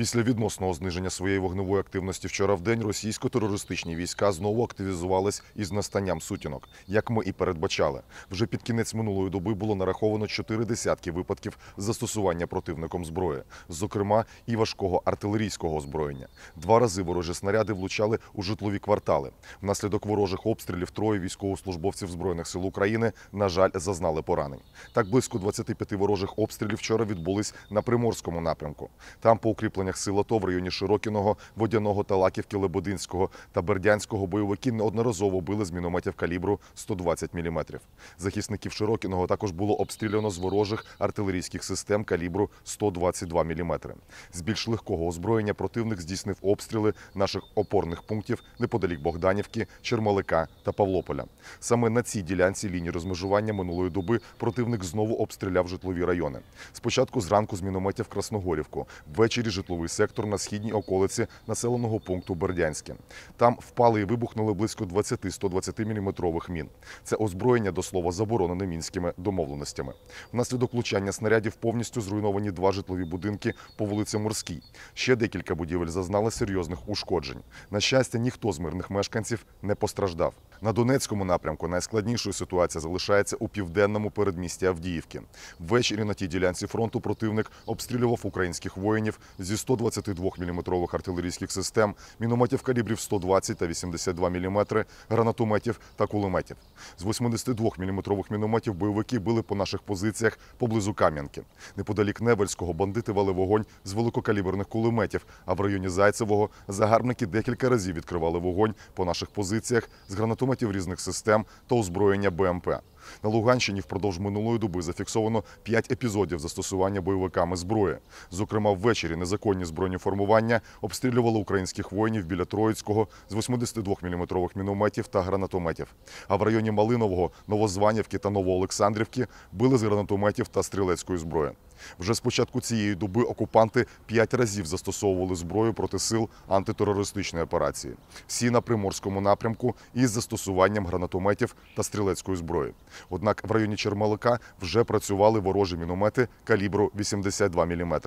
Після відносного зниження своєї вогневої активності вчора в день російсько-терористичні війська знову активізувались із настанням сутінок, як ми і передбачали. Вже під кінець минулої доби було нараховано чотири десятки випадків застосування противником зброї, зокрема і важкого артилерійського озброєння. Два рази ворожі снаряди влучали у житлові квартали. Внаслідок ворожих обстрілів троє військовослужбовців збройних сил України, на жаль, зазнали поранень. Так близько 25 ворожих обстрілів вчора відбулись на приморському напрямку. Там по укріпленнях сил АТО в районі Широкіного, Водяного та Лаківки, Лебединського та Бердянського бойовики неодноразово били з мінометів калібру 120 мм. Захисників Широкіного також було обстріляно з ворожих артилерійських систем калібру 122 мм. З більш легкого озброєння противник здійснив обстріли наших опорних пунктів неподалік Богданівки, Чермалика та Павлополя. Саме на цій ділянці лінії розмежування минулої доби противник знову обстріляв житлові райони. Спочатку зранку з мінометів Красногорівку, ввечері житловий сектор на східній околиці населеного пункту Бердянське. Там впали і вибухнули близько 20-120 мм мін. Це озброєння, до слова, заборонене мінськими домовленостями. Внаслідок влучання снарядів повністю зруйновані два житлові будинки по вулиці Морській. Ще декілька будівель зазнали серйозних ушкоджень. На щастя, ніхто з мирних мешканців не постраждав. На Донецькому напрямку найскладнішою ситуація залишається у південному передмісті Авдіївки. Ввечері на тій ділянці фронту противник обстрілював українських воїнів зі 122 мм артилерійських систем, мінометів калібрів 120 та 82 мм, гранатометів та кулеметів. З 82 мм мінометів бойовики били по наших позиціях поблизу Кам'янки. Неподалік Невельського бандити вели вогонь з великокаліберних кулеметів, а в районі Зайцевого загарбники декілька разів відкривали вогонь по наших позиціях з гранатометів різних систем та озброєння БМП. На Луганщині впродовж минулої доби зафіксовано 5 епізодів застосування бойовиками зброї. Зокрема, ввечері незаконні збройні формування обстрілювали українських воїнів біля Троїцького з 82 мм мінометів та гранатометів. А в районі Малинового, Новозванівки та Новоолександрівки били з гранатометів та стрілецької зброї. Вже з початку цієї доби окупанти п'ять разів застосовували зброю проти сил антитерористичної операції. Всі на приморському напрямку із застосуванням гранатометів та стрілецької зброї. Однак в районі Чермалика вже працювали ворожі міномети калібру 82 мм.